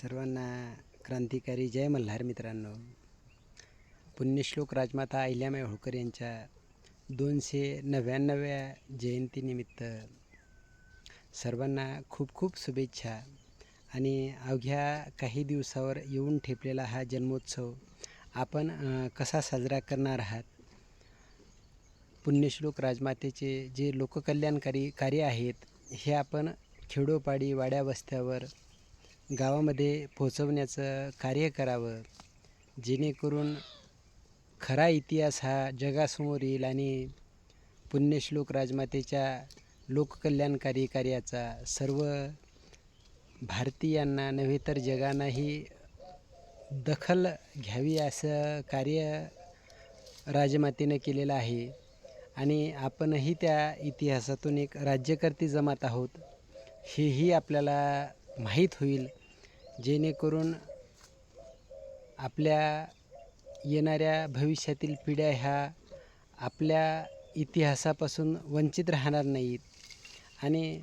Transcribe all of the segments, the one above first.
सर्वांना क्रांतिकारी जय मल्हार मित्रांनो. पुण्यश्लोक राजमाता अहिल्यामाई होळकर यांच्या दोनशे नव्याण्णव्या जयंतीनिमित्त सर्वांना खूप खूप शुभेच्छा आणि अवघ्या काही दिवसावर येऊन ठेपलेला हा जन्मोत्सव आपण कसा साजरा करणार आहात? पुण्यश्लोक राजमातेचे जे लोककल्याणकारी कार्य आहेत हे आपण खेडोपाडी वाड्या वस्त्यावर गावामध्ये पोचवण्याचं कार्य करावं जेणेकरून खरा इतिहास हा जगासमोर येईल आणि पुण्यश्लोक राजमातेच्या लोककल्याणकारी कार्याचा सर्व भारतीयांना नव्हे तर जगांनाही दखल घ्यावी असं कार्य राजमातेनं केलेलं आहे. आणि आपणही त्या इतिहासातून एक राज्यकर्ती जमात आहोत हेही आपल्याला माहीत होईल. जेणेकरून आपल्या येणाऱ्या भविष्यातील पिढ्या ह्या आपल्या इतिहासापासून वंचित राहणार नाहीत. आणि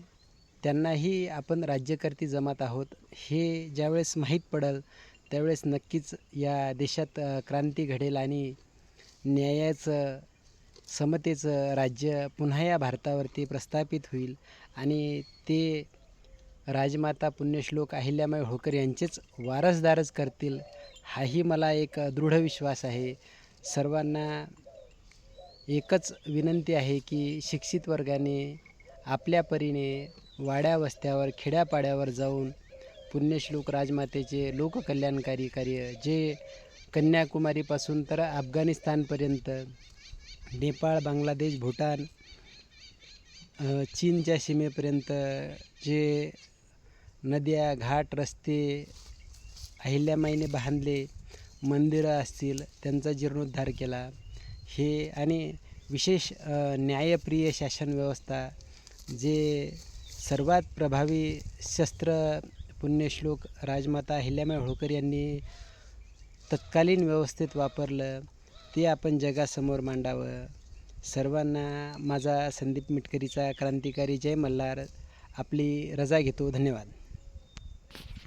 त्यांनाही आपण राज्यकर्ती जमात आहोत हे ज्यावेळेस माहीत पडेल त्यावेळेस नक्कीच या देशात क्रांती घडेल आणि न्यायाचं समतेचं राज्य पुन्हा या भारतावरती प्रस्थापित होईल आणि ते राजमाता पुण्यश्लोक अहिल्यामाई होळकर यांचेच वारसदारच करतील हाही मला एक दृढ विश्वास आहे. सर्वांना एकच विनंती आहे की शिक्षित वर्गाने आपल्या परीने वाड्या वस्त्यावर खेड्यापाड्यावर जाऊन पुण्यश्लोक राजमातेचे लोककल्याणकारी कार्य जे कन्याकुमारीपासून तर अफगाणिस्तानपर्यंत नेपाळ बांगलादेश भूटान चीनच्या सीमेपर्यंत जे नद्या घाट रस्ते अहिल्यामाईने बांधले मंदिरं असतील त्यांचा जीर्णोद्धार केला. हे आणि विशेष न्यायप्रिय शासन व्यवस्था जे सर्वात प्रभावी शस्त्र पुण्यश्लोक राजमाता अहिल्यामाई होळकर यांनी तत्कालीन व्यवस्थेत वापरलं ते आपण जगासमोर मांडावं. सर्वांना माझा संदीप मिटकरीचा क्रांतिकारी जय मल्हार आपली रजा घेतो. धन्यवाद.